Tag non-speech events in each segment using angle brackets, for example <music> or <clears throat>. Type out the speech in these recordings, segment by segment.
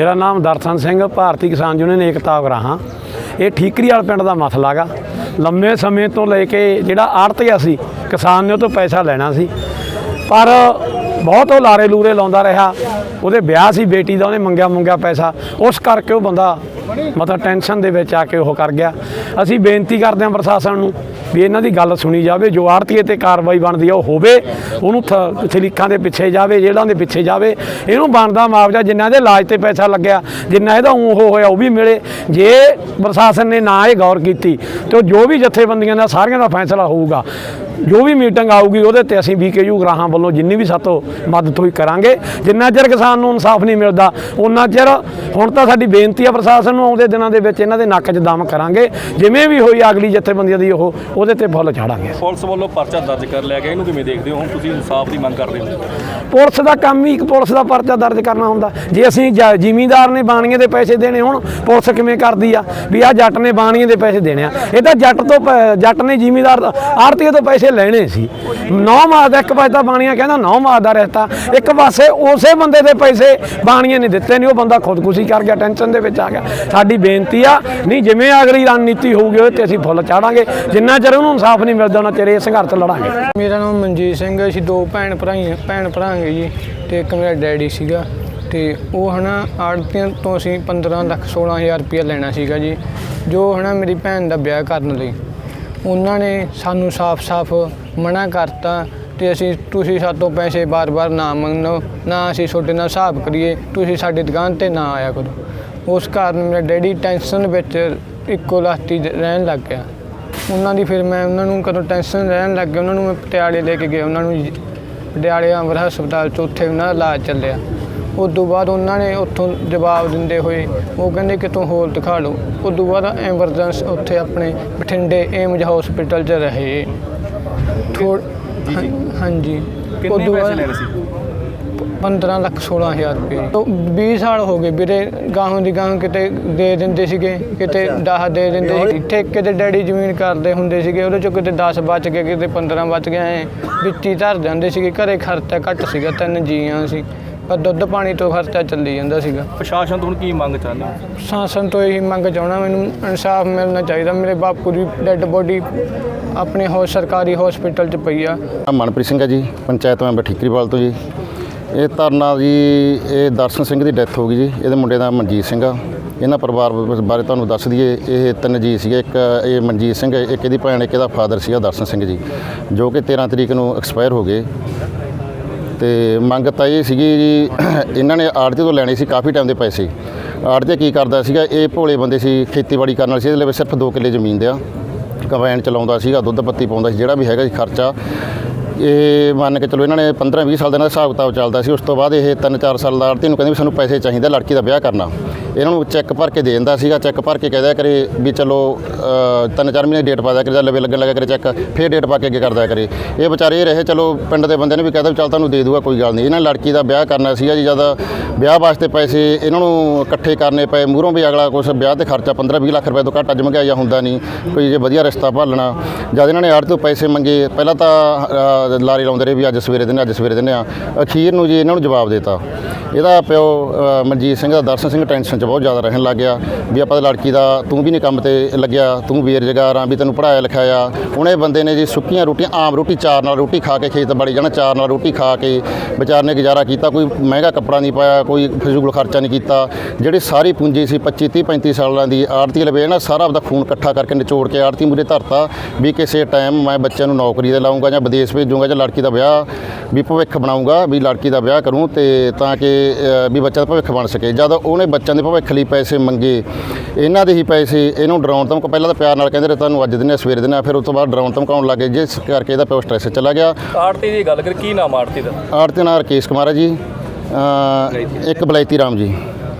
ਮੇਰਾ ਨਾਮ ਦਰਸ਼ਨ ਸਿੰਘ, ਭਾਰਤੀ ਕਿਸਾਨ ਯੂਨੀਅਨ ਏਕਤਾ ਉਗਰਾਹਾਂ। ਇਹ ਠੀਕਰੀ ਵਾਲ ਪਿੰਡ ਦਾ ਮਸਲਾ ਗਾ। ਲੰਮੇ ਸਮੇਂ ਤੋਂ ਲੈ ਕੇ ਜਿਹੜਾ ਆੜਤੀਆ ਸੀ, ਕਿਸਾਨ ਨੇ ਉਹ ਤੋਂ ਪੈਸਾ ਲੈਣਾ ਸੀ। ਪਰ ਬਹੁਤ ਉਹ ਲਾਰੇ ਲੂਰੇ ਲਾਉਂਦਾ ਰਿਹਾ। ਉਹਦੇ ਵਿਆਹ ਸੀ, ਬੇਟੀ ਦਾ ਉਹਨੇ ਮੰਗਿਆ ਮੰਗਿਆ ਪੈਸਾ। ਉਸ ਕਰਕੇ ਉਹ ਬੰਦਾ ਮਤਲਬ ਟੈਨਸ਼ਨ ਦੇ ਵਿੱਚ ਆ ਕੇ ਉਹ ਕਰ ਗਿਆ। ਅਸੀਂ ਬੇਨਤੀ ਕਰਦੇ ਹਾਂ ਪ੍ਰਸ਼ਾਸਨ ਨੂੰ ਵੀ ਇਹਨਾਂ ਦੀ ਗੱਲ ਸੁਣੀ ਜਾਵੇ, ਜੋ ਆੜਤੀਏ ਤੇ ਕਾਰਵਾਈ ਬਣਦੀ ਆ, ਉਹ ਹੋਵੇ। ਉਹਨੂੰ ਥ- ਦੇ ਪਿੱਛੇ ਜਾਵੇ, ਜੇਲ੍ਹਾਂ ਦੇ ਪਿੱਛੇ ਜਾਵੇ। ਇਹਨੂੰ ਬਣਦਾ ਮੁਆਵਜ਼ਾ ਜਿੰਨਾ ਇਹਦੇ ਇਲਾਜ ਤੇ ਪੈਸਾ ਲੱਗਿਆ, ਜਿੰਨਾ ਇਹਦਾ ਉਹ ਹੋਇਆ, ਉਹ ਵੀ ਮਿਲੇ। ਜੇ ਪ੍ਰਸ਼ਾਸਨ ਨੇ ਨਾ ਇਹ ਗੌਰ ਕੀਤੀ, ਤੇ ਉਹ ਜੋ ਵੀ ਜਥੇਬੰਦੀਆਂ ਦਾ, ਸਾਰੀਆਂ ਦਾ ਫੈਸਲਾ ਹੋਊਗਾ। ਜੋ ਵੀ ਮੀਟਿੰਗ ਆਊਗੀ ਉਹਦੇ ਤੇ ਅਸੀਂ ਬੀਕੇਯੂ ਗਰਾਹਾਂ ਵੱਲੋਂ ਜਿੰਨੀ ਵੀ ਸਾਤੋਂ ਮਦਦ ਹੋਈ ਕਰਾਂਗੇ। ਜਿੰਨਾ ਚਿਰ ਕਿਸਾਨ ਨੂੰ ਇਨਸਾਫ ਨਹੀਂ ਮਿਲਦਾ ਉਹਨਾਂ ਚਿਰ ਹੁਣ ਤਾਂ ਸਾਡੀ ਬੇਨਤੀ ਆ ਪ੍ਰਸ਼ਾਸਨ ਨੂੰ ਆਉਂਦੇ ਦਿਨਾਂ ਦੇ ਵਿੱਚ ਇਹਨਾਂ ਦੇ ਨੱਕ 'ਚ ਦਮ ਕਰਾਂਗੇ। ਜਿਵੇਂ ਵੀ ਹੋਈ ਅਗਲੀ ਜਥੇਬੰਦੀਆਂ ਦੀ ਉਹ ਉਹਦੇ ਤੇ ਫੁੱਲ ਚਾੜਾਂਗੇ। ਪੁਲਿਸ ਵੱਲੋਂ ਪਰਚਾ ਦਰਜ ਕਰ ਲਿਆ ਗਿਆ ਇਹਨੂੰ ਕਿਵੇਂ ਦੇਖਦੇ ਹੋ? ਹੁਣ ਤੁਸੀਂ ਇਨਸਾਫ ਦੀ ਮੰਗ ਕਰਦੇ ਹੋ। ਪੁਲਿਸ ਦਾ ਕੰਮ ਹੀ ਇੱਕ ਪੁਲਿਸ ਦਾ ਪਰਚਾ ਦਰਜ ਕਰਨਾ ਹੁੰਦਾ। ਜੇ ਅਸੀਂ ਜ਼ਿਮੀਂਦਾਰ ਨੇ ਬਾਣੀਆਂ ਦੇ ਪੈਸੇ ਦੇਣੇ ਹੁਣ ਪੁਲਿਸ ਕਿਵੇਂ ਕਰਦੀ ਆ? ਵੀ ਆ ਜੱਟ ਨੇ ਬਾਣੀਆਂ ਦੇ ਪੈਸੇ ਦੇਣੇ ਆ। ਇਹ ਤਾਂ ਜੱਟ ਤੋਂ ਜੱਟ ਨੇ ਜ਼ਿਮੀਂਦਾਰ ਆੜਤੀਏ ਤੋਂ ਪੈਸੇ ਲੈਣੇ ਸੀ। ਨੌ ਮਾਸ ਦਾ ਇੱਕ ਪਾਸੇ ਤਾਂ ਬਾਣੀਆਂ ਕਹਿੰਦਾ ਨੌ ਮਾਸ ਦਾ ਰਹਿਤਾ। ਇੱਕ ਪਾਸੇ ਉਸੇ ਬੰਦੇ ਦੇ ਪੈਸੇ ਬਾਣੀਆਂ ਨੇ ਦਿੱਤੇ ਨਹੀਂ ਉਹ ਬੰਦਾ ਖੁਦਕੁਸ਼ੀ ਕਰ ਗਿਆ, ਟੈਨਸ਼ਨ ਦੇ ਵਿੱਚ ਆ ਗਿਆ। ਸਾਡੀ ਬੇਨਤੀ ਆ, ਨਹੀਂ ਜਿਵੇਂ ਅਗਲੀ ਰਣਨੀਤੀ ਹੋਊਗੀ ਉਹ ਤੇ ਅਸੀਂ ਫੁੱਲ ਚਾੜਾਂਗੇ। ਜਿੰਨਾ ਚਿਰ ਉਹਨੂੰ ਇਨਸਾਫ ਨਹੀਂ ਮਿਲਦਾ, ਉਹਨਾਂ ਚਿਰ ਇਹ ਸੰਘਰਸ਼ ਲੜਾਂਗੇ। ਮੇਰਾ ਨਾਮ ਮਨਜੀਤ ਸਿੰਘ ਹੈ, ਅਸੀਂ ਦੋ ਭੈਣ ਭਰਾਈ ਭੈਣ ਭਰਾਂਗੇ ਜੀ, ਤੇ ਇੱਕ ਮੇਰਾ ਡੈਡੀ ਸੀਗਾ। ਤੇ ਉਹ ਹਨਾ, ਆੜਤੀਆਂ ਤੋਂ ਅਸੀਂ 15 ਲੱਖ 16000 ਰੁਪਇਆ ਲੈਣਾ ਸੀਗਾ ਜੀ, ਜੋ ਹਨਾ ਮੇਰੀ ਭੈਣ ਦਾ ਵਿਆਹ ਕਰਨ ਲਈ। ਉਹਨਾਂ ਨੇ ਸਾਨੂੰ ਸਾਫ਼-ਸਾਫ਼ ਮਨਾ ਕਰਤਾ ਤੇ ਅਸੀਂ ਤੁਸੀਂ ਸਾਤੋਂ ਪੈਸੇ ਬਾਰ-ਬਾਰ ਨਾ ਮੰਗੋ, ਨਾ ਅਸੀਂ ਤੁਹਾਡੇ ਨਾਲ ਹਿਸਾਬ ਕਰੀਏ, ਤੁਸੀਂ ਸਾਡੀ ਦੁਕਾਨ ਤੇ ਨਾ ਆਇਆ ਕਰੋ। ਉਸ ਕਾਰਨ ਮੇਰਾ ਡੈਡੀ ਟੈਨਸ਼ਨ ਵਿੱਚ ਇੱਕੋ ਲਾਸਤੀ ਰਹਿਣ ਲੱਗ ਗਿਆ। ਉਹਨਾਂ ਦੀ ਫਿਰ ਮੈਂ ਉਹਨਾਂ ਨੂੰ ਕਦੋਂ ਟੈਨਸ਼ਨ ਰਹਿਣ ਲੱਗ ਗਿਆ, ਉਹਨਾਂ ਨੂੰ ਮੈਂ ਪਟਿਆਲੇ ਲੈ ਕੇ ਗਿਆ ਉਹਨਾਂ ਨੂੰ ਪਟਿਆਲੇ ਅੰਬਰ ਹਸਪਤਾਲ 'ਚ ਉੱਥੇ ਉਹਨਾਂ ਦਾ ਇਲਾਜ ਚੱਲਿਆ। ਉਸ ਤੋਂ ਬਾਅਦ ਉਹਨਾਂ ਨੇ ਉੱਥੋਂ ਜਵਾਬ ਦਿੰਦੇ ਹੋਏ ਉਹ ਕਹਿੰਦੇ ਕਿ ਤੂੰ ਹੋਰ ਦਿਖਾ ਲਓ। ਉਸ ਤੋਂ ਬਾਅਦ ਐਮਰਜੈਂਸ ਉੱਥੇ ਆਪਣੇ ਬਠਿੰਡੇ ਏਮਜ ਹਸਪੀਟਲ 'ਚ ਰਹੇ। ਥੋੜ ਹਾਂਜੀ। ਕਿੰਨੇ ਉਦੋਂ ਪੈਸੇ ਬਾਅਦ- ਲੈਣੇ ਸੀ? 15 ਲੱਖ 16000 ਰੁਪਏ। ਤੋਂ 20 ਸਾਲ ਹੋ ਗਏ ਵੀਰੇ ਗਾਹੋਂ ਦੀ ਗਾਹੋਂ ਕਿਤੇ ਦੇ ਦਿੰਦੇ ਸੀਗੇ ਕਿਤੇ 10 ਦੇ ਦਿੰਦੇ ਸੀ ਠੇਕੇ ਤੇ ਡੈਡੀ ਜ਼ਮੀਨ ਕਰਦੇ ਹੁੰਦੇ ਸੀਗੇ ਉਹਦੇ ਚੋਂ ਕਿਤੇ 10 ਬਚ ਗਏ ਕਿਤੇ 15 ਬਚ ਗਏ ਵਿੱਚ ਹੀ ਧਰ ਜਾਂਦੇ ਸੀਗੇ। ਘਰੇ ਖਰਚਾ ਘੱਟ ਸੀਗਾ ਤਿੰਨ ਜੀਆਂ ਸੀ। ਪਰ ਦੁੱਧ ਪਾਣੀ ਤੋਂ ਖਰਚਾ ਚੱਲੀ ਜਾਂਦਾ ਸੀਗਾ। ਪ੍ਰਸ਼ਾਸਨ ਤੋਂ ਹੁਣ ਕੀ ਮੰਗ ਚਾਹੁੰਦੇ ਹੋ? ਸ਼ਾਸਨ ਤੋਂ ਇਹੀ ਮੰਗ ਚਾਹਣਾ ਮੈਨੂੰ ਇਨਸਾਫ ਮਿਲਣਾ ਚਾਹੀਦਾ। ਮੇਰੇ ਬਾਪੂ ਦੀ ਡੈੱਡ ਬੋਡੀ ਆਪਣੇ ਹੋ ਸਰਕਾਰੀ ਹਸਪੀਟਲ 'ਚ ਪਈ ਆ। ਨਾਮ ਮਨਪ੍ਰੀਤ ਸਿੰਘ ਹੈ ਜੀ ਪੰਚਾਇਤ ਮੈਂਬਰ ਠੀਕਰੀਵਾਲ ਤੋਂ ਜੀ। ਇਹ ਧਰਨਾ ਜੀ ਇਹ ਦਰਸ਼ਨ ਸਿੰਘ ਦੀ ਡੈਥ ਹੋ ਗਈ ਜੀ। ਇਹਦੇ ਮੁੰਡੇ ਦਾ ਮਨਜੀਤ ਸਿੰਘ ਆ। ਇਹਨਾਂ ਪਰਿਵਾਰ ਬਾਰੇ ਤੁਹਾਨੂੰ ਦੱਸ ਦਈਏ ਇਹ ਤਿੰਨ ਜੀ ਸੀਗੇ। ਇੱਕ ਇਹ ਮਨਜੀਤ ਸਿੰਘ ਇੱਕ ਇਹਦੀ ਭੈਣ ਇੱਕ ਇਹਦਾ ਫਾਦਰ ਸੀਗਾ ਦਰਸ਼ਨ ਸਿੰਘ ਜੀ। ਜੋ ਕਿ 13 ਤਰੀਕ ਨੂੰ ਐਕਸਪਾਇਰ ਹੋ ਗਏ। ਤੇ ਮੰਗ ਤਾਂ ਇਹ ਸੀਗੀ ਜੀ, ਇਹਨਾਂ ਨੇ ਆੜਤੀ ਤੋਂ ਲੈਣੇ ਸੀ, ਕਾਫੀ ਟਾਈਮ ਦੇ ਪੈਸੇ ਆੜਤੀ ਕੀ ਕਰਦਾ ਸੀਗਾ, ਇਹ ਭੋਲੇ ਬੰਦੇ ਸੀ, ਖੇਤੀਬਾੜੀ ਕਰਨ ਵਾਲੇ ਸੀ, ਇਹਦੇ ਲਈ ਸਿਰਫ 2 ਕਿੱਲੇ ਜ਼ਮੀਨ ਦੇ ਆ ਕੰਬਾਈਨ ਚਲਾਉਂਦਾ ਸੀਗਾ, ਦੁੱਧ ਪੱਤੀ ਪਾਉਂਦਾ ਸੀ, ਜਿਹੜਾ ਵੀ ਹੈਗਾ ਸੀ ਖਰਚਾ। ਇਹ ਮੰਨ ਕੇ ਚਲੋ ਇਹਨਾਂ ਨੇ 15 20 ਸਾਲ ਦਾ ਇਹਨਾਂ ਦਾ ਹਿਸਾਬ ਕਿਤਾਬ ਚੱਲਦਾ ਸੀ ਉਸ ਤੋਂ ਬਾਅਦ ਇਹ 3-4 ਸਾਲ ਦਾ ਆੜਤੀ ਨੂੰ ਕਹਿੰਦੇ ਵੀ ਸਾਨੂੰ ਪੈਸੇ ਚਾਹੀਦੇ ਲੜਕੀ ਦਾ ਵਿਆਹ ਕਰਨਾ। ਇਹਨਾਂ ਨੂੰ ਚੈੱਕ ਭਰ ਕੇ ਦੇ ਦਿੰਦਾ ਸੀਗਾ ਚੈੱਕ ਭਰ ਕੇ ਕਹਿ ਦਿਆ ਕਰੇ ਵੀ ਚਲੋ ਅ, ਤਿੰਨ ਚਾਰ ਮਹੀਨੇ ਡੇਟ ਪਾ ਦਿਆ ਕਰੇ ਜਾਂ ਲਵੇ ਲੱਗਣ ਲੱਗਾ ਕਰੇ ਚੈੱਕ ਫਿਰ ਡੇਟ ਪਾ ਕੇ ਅੱਗੇ ਕਰਦਾ ਕਰੇ। ਇਹ ਵਿਚਾਰੇ ਇਹ ਰਹੇ ਚਲੋ ਪਿੰਡ ਦੇ ਬੰਦੇ ਨੇ ਵੀ ਕਹਿਤਾ ਵੀ ਚੱਲ ਤੁਹਾਨੂੰ ਦੇ ਦੂਗਾ ਕੋਈ ਗੱਲ ਨਹੀਂ। ਇਹਨਾਂ ਨੇ ਲੜਕੀ ਦਾ ਵਿਆਹ ਕਰਨਾ ਸੀਗਾ ਜੀ ਜਦ ਵਿਆਹ ਵਾਸਤੇ ਪੈਸੇ ਇਹਨਾਂ ਨੂੰ ਇਕੱਠੇ ਕਰਨੇ ਪਏ ਮੂਹਰੋਂ ਵੀ ਅਗਲਾ ਕੁਛ ਵਿਆਹ ਤੇ ਖਰਚਾ 15-20 ਲੱਖ ਰੁਪਏ ਤੋਂ ਘੱਟ ਅੱਜ ਮਹਿੰਗਾਈ ਹੁੰਦਾ ਨਹੀਂ ਕੋਈ ਜੇ ਵਧੀਆ ਰਿਸ਼ਤਾ ਭਾਲਣਾ। ਜਦ ਇਹਨਾਂ ਨੇ ਆੜ ਤੋਂ ਪੈਸੇ ਮੰਗੇ ਪਹਿਲਾਂ ਤਾਂ ਅ, ਲਾਰੇ ਲਾਉਂਦੇ ਰਹੇ ਵੀ ਅੱਜ ਸਵੇਰੇ ਦਿੰਦੇ ਅੱਜ ਸਵੇਰੇ ਦਿੰਦੇ ਆ ਅਖੀਰ ਨੂੰ ਜੀ ਇਹਨਾਂ ਨੂੰ ਜਵਾਬ ਦਿੱਤਾ ਇਹਦਾ ਪਿਓ ਮਨਜੀਤ ਸਿੰਘ ਦਾ ਦਰਸ਼ਨ ਸਿੰਘ ਟੈਨਸ਼ਨ 'ਚ ਬਹੁਤ ਜ਼ਿਆਦਾ ਰਹਿਣ ਲੱਗ ਗਿਆ ਵੀ ਆਪਾਂ ਤਾਂ ਲੜਕੀ ਦਾ ਤੂੰ ਵੀ ਨਹੀਂ ਕੰਮ ਤੇ ਲੱਗਿਆ ਤੂੰ ਬੇਰੁਜ਼ਗਾਰ ਆ ਵੀ ਤੈਨੂੰ ਪੜਾਇਆ ਲਿਖਾਇਆ। ਉਹਨੇ ਬੰਦੇ ਨੇ ਜੀ ਸੁੱਕੀਆਂ ਰੋਟੀਆਂ ਆਮ ਰੋਟੀ ਚਾਰ ਨਾਲ ਰੋਟੀ ਖਾ ਕੇ ਖੇਤ ਬਾੜੀ ਜਾਣਾ ਚਾਰ ਨਾਲ ਰੋਟੀ ਖਾ ਕੇ ਵਿਚਾਰ ਨੇ ਗੁਜ਼ਾਰਾ ਕੀਤਾ ਕੋਈ ਮਹਿੰਗਾ ਕੱਪੜਾ ਨਹੀਂ ਪਾਇਆ ਕੋਈ ਫਜ਼ੂਲ ਖਰਚਾ ਨਹੀਂ ਕੀਤਾ। ਜਿਹੜੀ ਸਾਰੀ ਪੂੰਜੀ ਸੀ 25 30 35 ਸਾਲਾਂ ਦੀ ਆੜਤੀ ਲਵੇ ਨਾ ਸਾਰਾ ਆਪਦਾ ਖੂਨ ਇਕੱਠਾ ਕਰਕੇ ਨਿਚੋੜ ਕੇ ਆੜਤੀ ਮੂਰੇ ਧਰਤਾ ਵੀ ਕਿਸੇ ਟਾਈਮ ਮੈਂ ਬੱਚਿਆਂ ਨੂੰ ਨੌਕਰੀ ਤੇ ਲਾਉਂਗਾ ਜਾਂ ਵਿਦੇਸ਼ ਭੇਜੂੰਗਾ ਜਾਂ ਲੜਕੀ ਦਾ ਵਿਆਹ ਵੀ ਭਵਿੱਖ ਬਣਾਉਂਗਾ ਵੀ ਲੜਕੀ ਦਾ ਵਿਆਹ ਕਰੂੰ ਤੇ ਤਾਂ ਕਿ ਵੀ ਬੱਚਾ ਦਾ ਭਵਿੱਖ ਬਣ ਸਕੇ। ਜਦ ਉਹਨੇ ਬੱਚਿਆਂ ਦੇ ਭਵਿੱਖ ਲਈ ਪੈਸੇ ਮੰਗੇ ਇਹਨਾਂ ਦੇ ਹੀ ਪੈਸੇ ਇਹਨੂੰ ਡਰਾਉਣ ਧਮਕ ਪਹਿਲਾਂ ਤਾਂ ਪਿਆਰ ਨਾਲ ਕਹਿੰਦੇ ਰਹੇ ਤੁਹਾਨੂੰ ਅੱਜ ਦਿਨੇ ਸਵੇਰੇ ਦਿਨੇ ਫਿਰ ਉਸ ਤੋਂ ਬਾਅਦ ਡਰਾਉਣ ਧਮਕਾਉਣ ਲੱਗੇ ਜਿਸ ਕਰਕੇ ਇਹਦਾ ਪਿਓ ਸਟ੍ਰੈਸ ਚਲਾ ਗਿਆ। ਆੜਤੀ ਦੀ ਗੱਲ ਕਰ ਕੀ ਨਾਮ ਆੜਤੀ ਦਾ? ਆੜਤੀ ਨਾਲ ਰਕੇਸ਼ ਕੁਮਾਰ ਜੀ। ਇੱਕ ਬਲੈਤੀ ਰਾਮ ਜੀ।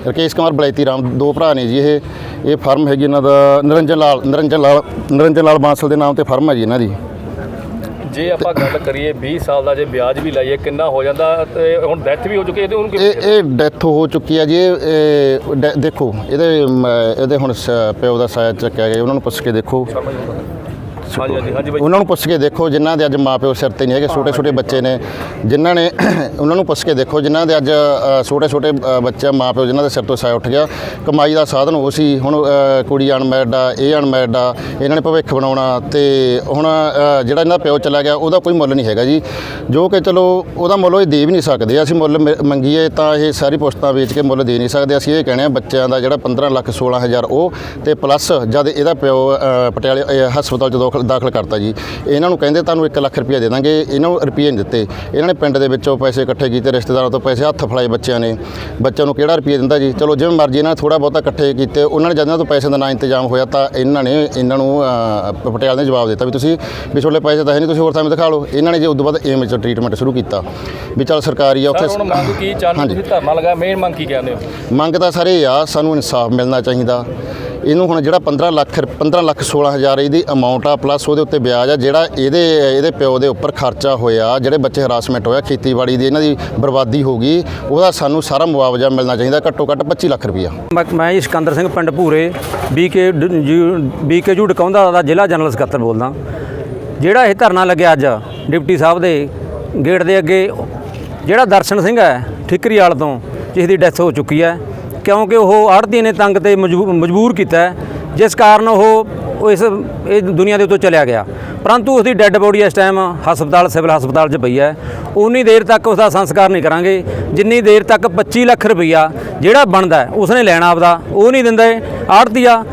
ਰਕੇਸ਼ ਕੁਮਾਰ ਬਲੈਤੀ ਰਾਮ ਦੋ ਭਰਾ ਨੇ ਜੀ ਇਹ। ਇਹ ਫਰਮ ਹੈਗੀ ਇਹਨਾਂ ਦਾ ਨਿਰੰਜਨ ਲਾਲ ਨਿਰੰਜਨ ਲਾਲ ਨਿਰੰਜਨ ਲਾਲ ਬਾਂਸਲ ਦੇ ਨਾਮ ਤੇ ਫਰਮ ਹੈ ਜੀ ਇਹਨਾਂ ਦੀ। ਜੇ ਆਪਾਂ ਗੱਲ ਕਰੀਏ 20 ਸਾਲ ਦਾ ਜੇ ਵਿਆਜ ਵੀ ਲਾਈਏ ਕਿੰਨਾ ਹੋ ਜਾਂਦਾ ਤੇ ਹੁਣ ਡੈਥ ਵੀ ਹੋ ਚੁੱਕੀ ਹੈ ਤੇ ਉਹਨੂੰ ਇਹ ਕਿਵੇਂ ਇਹ ਡੈਥ ਹੋ ਚੁੱਕੀ ਹੈ ਜੀ ਇਹ- ਦੇਖੋ ਇਹਦੇ ਇਹਦੇ ਹੁਣ ਪਿਓ ਦਾ ਸਾਇਆ ਚੱਕਿਆ ਗਿਆ ਉਹਨਾਂ ਨੂੰ ਪੁੱਛ ਕੇ ਦੇਖੋ। ਹਾਂਜੀ, ਹਾਂਜੀ, ਹਾਂਜੀ ਬਾਈ। ਉਹਨਾਂ ਨੂੰ ਪੁੱਛ ਕੇ ਦੇਖੋ ਜਿਨ੍ਹਾਂ ਦੇ ਅੱਜ ਮਾਪਿਓ ਸਿਰ ਤੇ ਨਹੀਂ ਹੈਗੇ ਛੋਟੇ ਛੋਟੇ ਬੱਚੇ ਨੇ ਜਿਨ੍ਹਾਂ ਨੇ <clears throat> ਉਹਨਾਂ ਨੂੰ ਪੁੱਛ ਕੇ ਦੇਖੋ ਜਿਨ੍ਹਾਂ ਦੇ ਅੱਜ ਛੋਟੇ ਛੋਟੇ ਬੱਚੇ ਮਾਪਿਓ ਜਿਨ੍ਹਾਂ ਦੇ ਸਿਰ ਤੋਂ ਸਾਇਆ ਉੱਠ ਗਿਆ ਕਮਾਈ ਦਾ ਸਾਧਨ ਉਹ ਸੀ ਹੁਣ ਅ, ਕੁੜੀ ਅਨਮੈਰਿਡ ਆ ਇਹ ਅਨਮੈਰਿਡ ਆ ਇਹਨਾਂ ਨੇ ਭਵਿੱਖ ਬਣਾਉਣਾ ਤੇ ਹੁਣ ਅ, ਜਿਹੜਾ ਇਹਨਾਂ ਦਾ ਪਿਓ ਚਲਾ ਗਿਆ ਉਹਦਾ ਕੋਈ ਮੁੱਲ ਨਹੀਂ ਹੈਗਾ ਜੀ ਜੋ ਕਿ ਚਲੋ ਉਹਦਾ ਮੁੱਲ ਉਹ ਦੇ ਵੀ ਨਹੀਂ ਸਕਦੇ ਅਸੀਂ ਮੁੱਲ ਮ- ਮੰਗੀਏ ਤਾਂ ਇਹ ਸਾਰੀ ਪੁਸਤਾਂ ਵੇਚ ਕੇ ਮੁੱਲ ਦੇ ਨਹੀਂ ਸਕਦੇ ਅਸੀਂ ਇਹ ਕਹਿੰਦੇ ਆ ਬੱਚਿਆਂ ਦਾ ਜਿਹੜਾ 15 ਲੱਖ 16 ਹਜ਼ਾਰ ਉਹ ਤੇ ਪਲੱਸ ਜਦ ਇਹਦਾ ਪਿਓ ਅ, ਪਟਿਆਲੇ ਅ, ਹਸਪਤਾਲ 'ਚ ਦਾਖਲ ਦਾਖਲ ਕਰਤਾ ਜੀ। ਇਹਨਾਂ ਨੂੰ ਕਹਿੰਦੇ ਤੁਹਾਨੂੰ 1 ਲੱਖ ਰੁਪਏ ਦੇ ਦਾਂਗੇ। ਇਹਨਾਂ ਨੂੰ ਰੁਪਏ ਨਹੀਂ ਦਿੱਤੇ। ਇਹਨਾਂ ਨੇ ਪਿੰਡ ਦੇ ਵਿੱਚੋਂ ਪੈਸੇ ਇਕੱਠੇ ਕੀਤੇ ਰਿਸ਼ਤੇਦਾਰਾਂ ਤੋਂ ਪੈਸੇ ਹੱਥ ਫੜਾਏ ਬੱਚਿਆਂ ਨੇ। ਬੱਚਿਆਂ ਨੂੰ ਕਿਹੜਾ ਰੁਪਏ ਦਿੰਦਾ ਜੀ? ਚਲੋ ਜਿਵੇਂ ਮਰਜ਼ੀ ਇਹਨਾਂ ਨੇ ਥੋੜਾ ਬਹੁਤਾ ਇਕੱਠੇ ਕੀਤੇ। ਉਹਨਾਂ ਨੇ ਜਦ ਤੋਂ ਪੈਸੇ ਦਾ ਨਾ ਇੰਤਜ਼ਾਮ ਹੋਇਆ ਤਾਂ ਇਹਨਾਂ ਨੇ ਇਹਨਾਂ ਨੂੰ ਪਟਿਆਲੇ ਨੇ ਜਵਾਬ ਦਿੱਤਾ ਵੀ ਤੁਸੀਂ ਵੀ ਤੁਹਾਡੇ ਪੈਸੇ ਤਾਂ ਹੈ ਨਹੀਂ ਤੁਸੀਂ ਹੋਰ ਥਾਂ ਦਿਖਾ ਲਓ। ਇਹਨਾਂ ਨੇ ਜੇ ਉਦੋਂ ਬਾਅਦ ਏਮ 'ਚ ਟ੍ਰੀਟਮੈਂਟ ਸ਼ੁਰੂ ਕੀਤਾ। ਵੀ ਚੱਲ ਸਰਕਾਰੀ ਆ ਉੱਥੇ ਹੁਣ ਮੰਗ ਕੀ ਚਾਹੁੰਦੇ। ਤੁਸੀਂ ਧਰਨਾ ਲਗਾਇਆ? ਮੇਨ ਮੰਗ ਕੀ ਕਹਿੰਦੇ ਹੋ? ਮੰਗ ਤਾਂ ਸਾਰੇ ਆ ਸਾਨੂੰ ਇਨਸਾਫ ਮਿਲਣਾ ਚਾਹੀਦਾ। ਇਹਨੂੰ ਹੁਣ ਜਿਹੜਾ 15 ਲੱਖ 15 ਲੱਖ 16 ਹਜ਼ਾਰ ਇਹਦੀ ਅਮਾਉਂਟ ਆ ਪਲੱਸ ਉਹਦੇ ਉੱਤੇ ਵਿਆਜ ਆ, ਜਿਹੜਾ ਇਹਦੇ ਇਹਦੇ ਪਿਓ ਦੇ ਉੱਪਰ ਖਰਚਾ ਹੋਇਆ, ਜਿਹੜੇ ਬੱਚੇ ਹਰਾਸਮੈਂਟ ਹੋਇਆ, ਖੇਤੀਬਾੜੀ ਦੀ ਇਹਨਾਂ ਦੀ ਬਰਬਾਦੀ ਹੋ ਗਈ, ਉਹਦਾ ਸਾਨੂੰ ਸਾਰਾ ਮੁਆਵਜ਼ਾ ਮਿਲਣਾ ਚਾਹੀਦਾ, ਘੱਟੋ ਘੱਟ 25 ਲੱਖ ਰੁਪਈਆ ਮੈਂ ਮੈਂ ਜੀ ਸਿਕੰਦਰ ਸਿੰਘ ਪਿੰਡ ਭੂਰੇ ਬੀਕੇ ਬੀਕੇ ਜੂ ਡਕਾਉਂਦਾ ਦਾ ਜ਼ਿਲ੍ਹਾ ਜਨਰਲ ਸਕੱਤਰ ਬੋਲਦਾ। ਜਿਹੜਾ ਇਹ ਧਰਨਾ ਲੱਗਿਆ ਅੱਜ, ਡਿਪਟੀ ਸਾਹਿਬ ਦੇ ਗੇਟ ਦੇ ਅੱਗੇ, ਜਿਹੜਾ ਦਰਸ਼ਨ ਸਿੰਘ ਹੈ ਠਿਕਰੀ ਤੋਂ ਜਿਸ ਦੀ ਡੈਥ ਹੋ ਚੁੱਕੀ ਹੈ ਕਿਉਂਕਿ ਉਹ ਆੜਤੀ ਨੇ ਤੰਗ ਤੇ ਮਜਬੂ- ਮਜਬੂਰ ਕੀਤਾ ਜਿਸ ਕਾਰਨ ਉਹ ਇਸ ਇਹ ਦੁਨੀਆ ਦੇ ਉੱਤੋਂ ਚਲਿਆ ਗਿਆ। ਪਰੰਤੂ ਉਸ ਦੀ ਡੈੱਡ ਬੋਡੀ ਇਸ ਟਾਈਮ ਹਸਪਤਾਲ, ਸਿਵਲ ਹਸਪਤਾਲ 'ਚ ਪਈ ਹੈ। ਉਨੀ ਦੇਰ ਤੱਕ ਉਸ ਦਾ ਸੰਸਕਾਰ ਨਹੀਂ ਕਰਾਂਗੇ। ਜਿੰਨੀ ਦੇਰ ਤੱਕ 25 ਲੱਖ ਰੁਪਈਆ ਜਿਹੜਾ ਬਣਦਾ ਉਸਨੇ ਲੈਣਾ ਆਪਦਾ। ਉਹ ਨਹੀਂ ਦਿੰਦਾ ਆੜਤੀਆ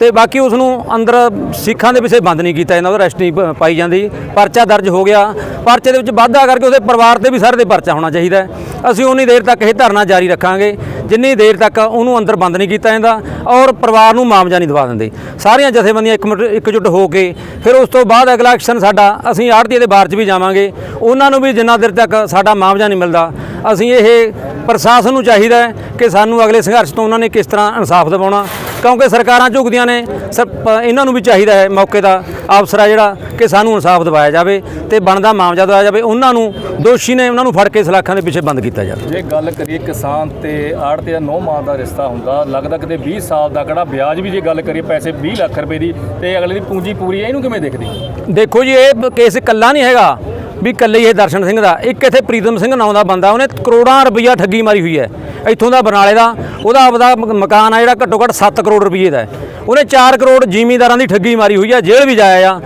ਤੇ ਬਾਕੀ ਉਸ ਨੂੰ ਅੰਦਰ ਸਿੱਖਾਂ ਦੇ ਪਿੱਛੇ ਬੰਦ ਨਹੀਂ ਕੀਤਾ ਜਾਂਦਾ ਉਹਦਾ ਰੈਸਟ ਨਹੀਂ ਪਾਈ ਜਾਂਦੀ। ਪਰਚਾ ਦਰਜ ਹੋ ਗਿਆ। ਪਰਚੇ ਦੇ ਵਿੱਚ ਵਾਧਾ ਕਰਕੇ ਉਹਦੇ ਪਰਿਵਾਰ ਤੇ ਵੀ ਸਾਰੇ ਦੇ ਪਰਚਾ ਹੋਣਾ ਚਾਹੀਦਾ ਹੈ। ਅਸੀਂ ਉਨੀ ਦੇਰ ਤੱਕ ਇਹ ਧਰਨਾ ਜਾਰੀ ਰੱਖਾਂਗੇ। ਜਿੰਨੀ ਦੇਰ ਤੱਕ ਉਹਨੂੰ ਅੰਦਰ ਬੰਦ ਨਹੀਂ ਕੀਤਾ ਜਾਂਦਾ ਔਰ ਪਰਿਵਾਰ ਨੂੰ ਮਾਮਜਾ ਨਹੀਂ ਦਵਾ ਦਿੰਦੇ। ਸਾਰੀਆਂ ਜਥੇਬੰਦੀਆਂ ਇੱਕ ਮਿੰਟ, ਇਕਜੁੱਟ ਹੋ ਕੇ ਫਿਰ ਉਸ ਤੋਂ ਬਾਅਦ ਅਗਲਾ ਐਕਸ਼ਨ ਸਾਡਾ, ਅਸੀਂ ਆੜਤੀ ਦੇ ਬਾਰ 'ਚ ਵੀ ਜਾਵਾਂਗੇ। ਉਹਨਾਂ ਨੂੰ ਵੀ ਜਿੰਨਾ ਦੇਰ ਤੱਕ ਸਾਡਾ ਮਾਮਜਾ ਨਹੀਂ ਮਿਲਦਾ, ਅਸੀਂ ਇਹ ਪ੍ਰਸ਼ਾਸਨ ਨੂੰ ਚਾਹੀਦਾ ਹੈ ਕਿ ਸਾਨੂੰ ਅਗਲੇ ਸੰਘਰਸ਼ ਤੋਂ ਉਹਨਾਂ ਨੇ ਕਿਸ ਤਰ੍ਹਾਂ ਇਨਸਾਫ ਦਿਵਾਉਣਾ। ਕਿਉਂਕਿ ਸਰਕਾਰਾਂ ਝੁਕਦੀਆਂ ਨੇ ਸਰ ਇਹਨਾਂ ਨੂੰ ਵੀ ਚਾਹੀਦਾ ਹੈ ਮੌਕੇ ਦਾ ਅਫਸਰ ਆ ਜਿਹੜਾ ਕਿ ਸਾਨੂੰ ਇਨਸਾਫ ਦਿਵਾਇਆ ਜਾਵੇ ਤੇ ਬਣਦਾ ਮਾਮਜਾ ਦਿਵਾਇਆ ਜਾਵੇ। ਉਹਨਾਂ ਨੂੰ ਦੋਸ਼ੀ ਨੇ ਉਹਨਾਂ ਨੂੰ ਫੜ ਕੇ ਸਲਾਖਾਂ ਦੇ ਪਿੱਛੇ ਬੰਦ ਕੀਤਾ ਜਾਵੇ। ਜੇ ਗੱਲ ਕਰੀਏ ਕਿਸਾਨ ਤੇ ਆੜ੍ਹਤੀ ਦਾ ਨੌ ਮਾਹ ਦਾ ਰਿਸ਼ਤਾ ਹੁੰਦਾ ਲੱਗਦਾ ਕਿਤੇ 20 ਸਾਲ ਦਾ ਕਿਹੜਾ ਵਿਆਜ ਵੀ ਜੇ ਗੱਲ ਕਰੀਏ ਪੈਸੇ 20 ਲੱਖ ਰੁਪਏ ਦੀ ਤੇ ਅਗਲੇ ਦੀ ਪੂੰਜੀ ਪੂਰੀ ਹੈ ਇਹਨੂੰ ਕਿਵੇਂ ਦੇਖਦੀ? ਦੇਖੋ ਜੀ ਇਹ ਕੇਸ ਇਕੱਲਾ ਨਹੀਂ ਹੈਗਾ। ਵੀ ਇਕੱਲੇ ਇਹ ਦਰਸ਼ਨ ਸਿੰਘ ਦਾ, ਇੱਕ ਇੱਥੇ ਪ੍ਰੀਤਮ ਸਿੰਘ ਨਾਂ ਦਾ ਬੰਦਾ, ਉਹਨੇ ਕਰੋੜਾਂ ਰੁਪਈਆ ਠੱਗੀ ਮਾਰੀ ਹੋਈ ਹੈ, ਇੱਥੋਂ ਦਾ ਬਰਨਾਲੇ ਦਾ, ਉਹਦਾ ਆਪਦਾ ਮਕਾਨ ਆ ਜਿਹੜਾ ਘੱਟੋ ਘੱਟ 7 ਕਰੋੜ ਰੁਪਈਏ ਦਾ ਉਹਨੇ 4 ਕਰੋੜ ਜ਼ਿਮੀਂਦਾਰਾਂ ਦੀ ਠੱਗੀ ਮਾਰੀ ਹੋਈ ਹੈ, ਜੇਲ੍ਹ ਵੀ ਜਾਇਆ ਆ।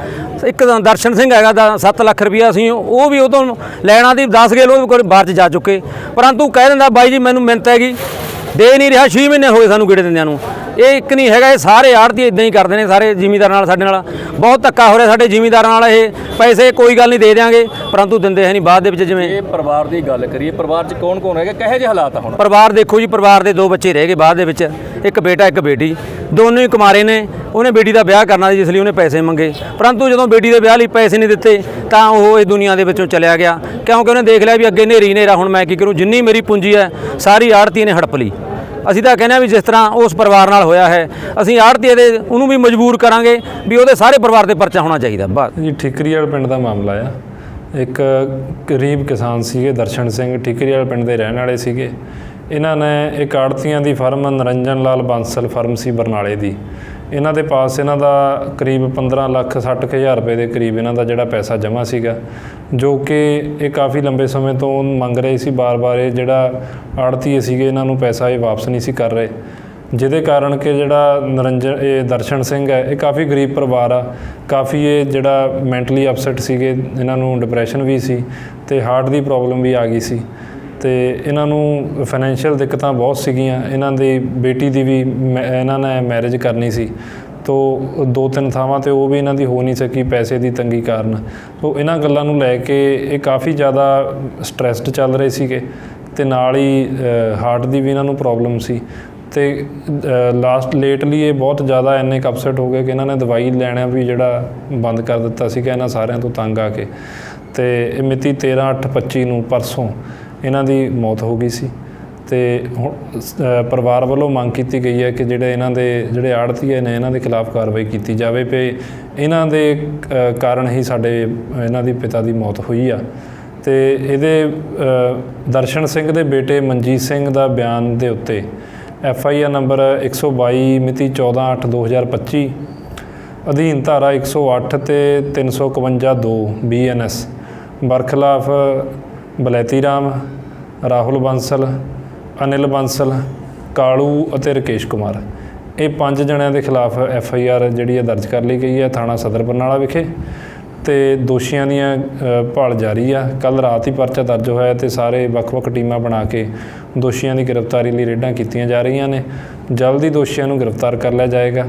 ਇੱਕ ਦਰਸ਼ਨ ਸਿੰਘ ਹੈਗਾ ਦਾ 7 ਲੱਖ ਰੁਪਈਆ ਅਸੀਂ, ਉਹ ਵੀ ਉਹ ਤੋਂ ਲੈਣਾ ਦੀ 10 ਗੇਲ ਉਹ ਵੀ ਕੋਈ ਬਾਹਰ ਚ ਜਾ ਚੁੱਕੇ। ਪਰੰਤੂ ਕਹਿ ਦਿੰਦਾ, ਬਾਈ ਜੀ ਮੈਨੂੰ ਮਿਹਨਤ ਹੈਗੀ, ਦੇ ਨਹੀਂ ਰਿਹਾ 6 ਮਹੀਨੇ ਹੋਏ ਸਾਨੂੰ ਗੇੜੇ ਦਿੰਦਿਆਂ ਨੂੰ। ਇਹ ਇੱਕ ਨਹੀਂ ਹੈਗਾ ਇਹ ਸਾਰੇ ਆੜਤੀ ਇਦਾਂ ਹੀ ਕਰਦੇ ਨੇ ਸਾਰੇ ਜ਼ਿਮੀਂਦਾਰਾਂ ਨਾਲ ਸਾਡੇ ਨਾਲ। ਬਹੁਤ ਧੱਕਾ ਹੋ ਰਿਹਾ ਸਾਡੇ ਜ਼ਿਮੀਂਦਾਰਾਂ ਨਾਲ ਇਹ। ਪੈਸੇ ਕੋਈ ਗੱਲ ਨਹੀਂ ਦੇ ਦਿਆਂਗੇ ਪਰੰਤੂ ਦਿੰਦੇ ਹੈ ਨਹੀਂ ਬਾਅਦ ਦੇ ਵਿੱਚ ਜਿਵੇਂ ਇਹ ਪਰਿਵਾਰ ਦੀ ਗੱਲ ਕਰੀਏ ਪਰਿਵਾਰ 'ਚ ਕੌਣ ਕੌਣ ਹੈਗਾ? ਕਿਹੋ ਜਿਹੇ ਹਾਲਾਤ ਆ ਹੁਣ? ਪਰਿਵਾਰ ਦੇਖੋ ਜੀ ਪਰਿਵਾਰ ਦੇ ਦੋ ਬੱਚੇ ਰਹਿ ਗਏ ਬਾਅਦ ਦੇ ਵਿੱਚ। ਇੱਕ ਬੇਟਾ ਇੱਕ ਬੇਟੀ। ਦੋਨੋਂ ਹੀ ਕੁਮਾਰੇ ਨੇ। ਉਹਨੇ ਬੇਟੀ ਦਾ ਵਿਆਹ ਕਰਨਾ ਸੀ ਜਿਸ ਲਈ ਉਹਨੇ ਪੈਸੇ ਮੰਗੇ। ਪਰੰਤੂ ਜਦੋਂ ਬੇਟੀ ਦੇ ਵਿਆਹ ਲਈ ਪੈਸੇ ਨਹੀਂ ਦਿੱਤੇ ਤਾਂ ਉਹ ਇਸ ਦੁਨੀਆ ਦੇ ਵਿੱਚੋਂ ਚਲਿਆ ਗਿਆ। ਕਿਉਂਕਿ ਉਹਨੇ ਦੇਖ ਲਿਆ ਵੀ ਅੱਗੇ ਨੇਰੀ ਨੇਰਾ ਹੁਣ ਮੈਂ ਕੀ ਕਰੂੰ? ਜਿੰਨੀ ਮੇਰੀ ਪੂੰਜੀ ਹੈ ਸਾਰੀ ਆੜਤੀ ਨੇ ਹੜਪ ਲਈ। ਅਸੀਂ ਤਾਂ ਕਹਿੰਦੇ ਹਾਂ ਵੀ ਜਿਸ ਤਰ੍ਹਾਂ ਉਸ ਪਰਿਵਾਰ ਨਾਲ ਹੋਇਆ ਹੈ, ਅਸੀਂ ਆੜਤੀ ਦੇ ਉਹਨੂੰ ਵੀ ਮਜਬੂਰ ਕਰਾਂਗੇ ਵੀ ਉਹਦੇ ਸਾਰੇ ਪਰਿਵਾਰ 'ਤੇ ਪਰਚਾ ਹੋਣਾ ਚਾਹੀਦਾ, ਬਸ। ਜੀ ਠਿਕਰੀਵਾਲ ਪਿੰਡ ਦਾ ਮਾਮਲਾ ਆ। ਇੱਕ ਗਰੀਬ ਕਿਸਾਨ ਸੀਗੇ, ਦਰਸ਼ਨ ਸਿੰਘ ਠਿਕਰੀਵਾਲ ਪਿੰਡ ਦੇ ਰਹਿਣ ਵਾਲੇ ਸੀਗੇ। ਇਹਨਾਂ ਨੇ ਇੱਕ ਆੜਤੀਆਂ ਦੀ ਫਰਮ ਨਰਿੰਜਨ ਲਾਲ ਬਾਂਸਲ ਫਰਮ ਸੀ ਬਰਨਾਲੇ ਦੀ। ਇਹਨਾਂ ਦੇ ਪਾਸ ਇਹਨਾਂ ਦਾ ਕਰੀਬ 15 ਲੱਖ 60 ਕੁ ਹਜ਼ਾਰ ਰੁਪਏ ਦੇ ਕਰੀਬ ਇਹਨਾਂ ਦਾ ਜਿਹੜਾ ਪੈਸਾ ਜਮ੍ਹਾਂ ਸੀਗਾ, ਜੋ ਕਿ ਇਹ ਕਾਫੀ ਲੰਬੇ ਸਮੇਂ ਤੋਂ ਮੰਗ ਰਹੇ ਸੀ, ਬਾਰ-ਬਾਰ ਇਹ ਜਿਹੜਾ ਆੜਤੀ ਸੀਗੇ, ਇਹਨਾਂ ਨੂੰ ਪੈਸਾ ਇਹ ਵਾਪਸ ਨਹੀਂ ਸੀ ਕਰ ਰਹੇ। ਜਿਹਦੇ ਕਾਰਨ ਕਿ ਜਿਹੜਾ ਨਰਿੰਜਨ, ਇਹ ਦਰਸ਼ਨ ਸਿੰਘ ਹੈ, ਇਹ ਕਾਫੀ ਗਰੀਬ ਪਰਿਵਾਰ ਆ, ਕਾਫੀ ਇਹ ਜਿਹੜਾ ਮੈਂਟਲੀ ਅਪਸੈਟ ਸੀਗੇ, ਇਹਨਾਂ ਨੂੰ ਡਿਪਰੈਸ਼ਨ ਵੀ ਸੀ ਤੇ ਹਾਰਟ ਦੀ ਪ੍ਰੋਬਲਮ ਵੀ ਆ ਗਈ ਸੀ। ਤੇ ਇਹਨਾਂ ਨੂੰ ਫਾਈਨੈਂਸ਼ੀਅਲ ਦਿੱਕਤਾਂ ਬਹੁਤ ਸੀਗੀਆਂ। ਇਹਨਾਂ ਦੀ ਬੇਟੀ ਦੀ ਵੀ ਮੈ- ਇਹਨਾਂ ਨੇ ਮੈਰਿਜ ਕਰਨੀ ਸੀ। ਤੋ ਦੋ ਤਿੰਨ ਥਾਵਾਂ ਤੇ ਉਹ ਵੀ ਇਹਨਾਂ ਦੀ ਹੋ ਨਹੀਂ ਸਕੀ ਪੈਸੇ ਦੀ ਤੰਗੀ ਕਾਰਨ। ਸੋ ਇਹਨਾਂ ਗੱਲਾਂ ਨੂੰ ਲੈ ਕੇ ਇਹ ਕਾਫੀ ਜ਼ਿਆਦਾ ਸਟ੍ਰੈਸਡ ਚੱਲ ਰਹੇ ਸੀਗੇ ਤੇ ਨਾਲ ਹੀ ਹਾਰਟ ਦੀ ਵੀ ਇਹਨਾਂ ਨੂੰ ਪ੍ਰੋਬਲਮ ਸੀ। ਤੇ ਲਾਸਟ ਲੇਟਲੀ ਇਹ ਬਹੁਤ ਜ਼ਿਆਦਾ ਇੰਨੇ ਅਪਸੈਟ ਹੋ ਗਏ ਕਿ ਇਹਨਾਂ ਨੇ ਦਵਾਈ ਲੈਣਾ ਵੀ ਜਿਹੜਾ ਬੰਦ ਕਰ ਦਿੱਤਾ ਸੀਗਾ ਇਹਨਾਂ ਸਾਰਿਆਂ ਤੋਂ ਤੰਗ ਆ ਕੇ। ਤੇ ਮਿਤੀ 13/8/25 ਨੂੰ ਪਰਸੋਂ ਇਹਨਾਂ ਦੀ ਮੌਤ ਹੋ ਗਈ ਸੀ। ਤੇ ਹੁਣ ਪਰਿਵਾਰ ਵੱਲੋਂ ਮੰਗ ਕੀਤੀ ਗਈ ਹੈ ਕਿ ਜਿਹੜੇ ਇਹਨਾਂ ਦੇ, ਜਿਹੜੇ ਆੜਤੀਏ ਨੇ, ਇਹਨਾਂ ਦੇ ਖਿਲਾਫ ਕਾਰਵਾਈ ਕੀਤੀ ਜਾਵੇ ਪਈ ਇਹਨਾਂ ਦੇ ਕਾਰਨ ਹੀ ਸਾਡੇ, ਇਹਨਾਂ ਦੀ ਪਿਤਾ ਦੀ ਮੌਤ ਹੋਈ ਆ। ਤੇ ਇਹਦੇ ਦਰਸ਼ਨ ਸਿੰਘ ਦੇ ਬੇਟੇ ਮਨਜੀਤ ਸਿੰਘ ਦਾ ਬਿਆਨ ਦੇ ਉੱਤੇ ਐਫ ਆਈ ਆਰ ਨੰਬਰ 122 ਮਿਤੀ 14/8/2025 ਅਧੀਨ ਧਾਰਾ 108 ਤੇ 351 2 ਬੀਐਨਐਸ ਬਰਖਲਾਫ ਬਲੈਤੀ ਰਾਮ, ਰਾਹੁਲ ਬੰਸਲ, ਅਨਿਲ ਬੰਸਲ, ਕਾਲੂ ਅਤੇ ਰਕੇਸ਼ ਕੁਮਾਰ। ਇਹ ਪੰਜ ਜਣਿਆਂ ਦੇ ਖਿਲਾਫ ਐਫ ਆਈ ਆਰ ਜਿਹੜੀ ਹੈ ਦਰਜ ਕਰ ਲਈ ਗਈ ਹੈ ਥਾਣਾ ਸਦਰ ਬਰਨਾਲਾ ਵਿਖੇ। ਤੇ ਦੋਸ਼ੀਆਂ ਦੀਆਂ ਭਾਲ ਜਾਰੀ ਆ। ਕੱਲ ਰਾਤ ਹੀ ਪਰਚਾ ਦਰਜ ਹੋਇਆ ਤੇ ਸਾਰੇ ਵੱਖ-ਵੱਖ ਟੀਮਾਂ ਬਣਾ ਕੇ ਦੋਸ਼ੀਆਂ ਦੀ ਗ੍ਰਿਫਤਾਰੀ ਲਈ ਰੇਡਾਂ ਕੀਤੀਆਂ ਜਾ ਰਹੀਆਂ ਨੇ। ਜਲਦੀ ਦੋਸ਼ੀਆਂ ਨੂੰ ਗ੍ਰਿਫਤਾਰ ਕਰ ਲਿਆ ਜਾਏਗਾ।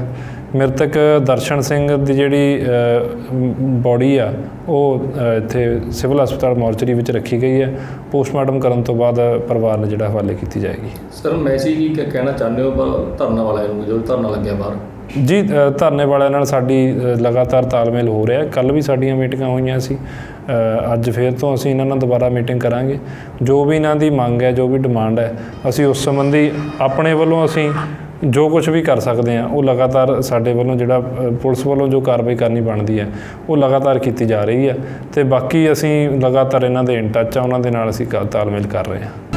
ਮ੍ਰਿਤਕ ਦਰਸ਼ਨ ਸਿੰਘ ਦੀ ਜਿਹੜੀ ਬੋਡੀ ਆ ਉਹ ਇੱਥੇ ਸਿਵਲ ਹਸਪਤਾਲ ਮੋਰਚਰੀ ਵਿੱਚ ਰੱਖੀ ਗਈ ਹੈ। ਪੋਸਟਮਾਰਟਮ ਕਰਨ ਤੋਂ ਬਾਅਦ ਪਰਿਵਾਰ ਨੂੰ ਜਿਹੜਾ ਹਵਾਲੇ ਕੀਤੀ ਜਾਏਗੀ। ਸਰ ਮੈਸੇਜ ਕੀ ਕ- ਕਹਿਣਾ ਚਾਹੁੰਦੇ ਹੋ ਧਰਨਾ ਵਾਲਿਆਂ ਨੂੰ ਜੋ ਧਰਨਾ ਲੱਗਿਆ ਬਾਹਰ? ਜੀ ਧਰਨੇ ਵਾਲਿਆਂ ਨਾਲ ਸਾਡੀ ਲਗਾਤਾਰ ਤਾਲਮੇਲ ਹੋ ਰਿਹਾ। ਕੱਲ ਵੀ ਸਾਡੀਆਂ ਮੀਟਿੰਗਾਂ ਹੋਈਆਂ ਸੀ। ਅੱਜ ਫੇਰ ਤੋਂ ਅਸੀਂ ਇਹਨਾਂ ਨਾਲ ਦੁਬਾਰਾ ਮੀਟਿੰਗ ਕਰਾਂਗੇ। ਜੋ ਵੀ ਇਹਨਾਂ ਦੀ ਮੰਗ ਹੈ ਜੋ ਵੀ ਡਿਮਾਂਡ ਹੈ ਅਸੀਂ ਉਸ ਸੰਬੰਧੀ ਆਪਣੇ ਵੱਲੋਂ ਅਸੀਂ ਜੋ ਕੁਝ ਵੀ ਕਰ ਸਕਦੇ ਹਾਂ, ਉਹ ਲਗਾਤਾਰ ਸਾਡੇ ਵੱਲੋਂ ਜਿਹੜਾ ਪੁਲਿਸ ਵੱਲੋਂ ਜੋ ਕਾਰਵਾਈ ਕਰਨੀ ਬਣਦੀ ਹੈ, ਉਹ ਲਗਾਤਾਰ ਕੀਤੀ ਜਾ ਰਹੀ ਹੈ ਤੇ ਬਾਕੀ ਅਸੀਂ ਲਗਾਤਾਰ ਇਹਨਾਂ ਦੇ ਇਨ ਟੱਚ ਆ, ਉਹਨਾਂ ਦੇ ਨਾਲ ਅਸੀਂ ਕ- ਤਾਲਮੇਲ ਕਰ ਰਹੇ ਹਾਂ।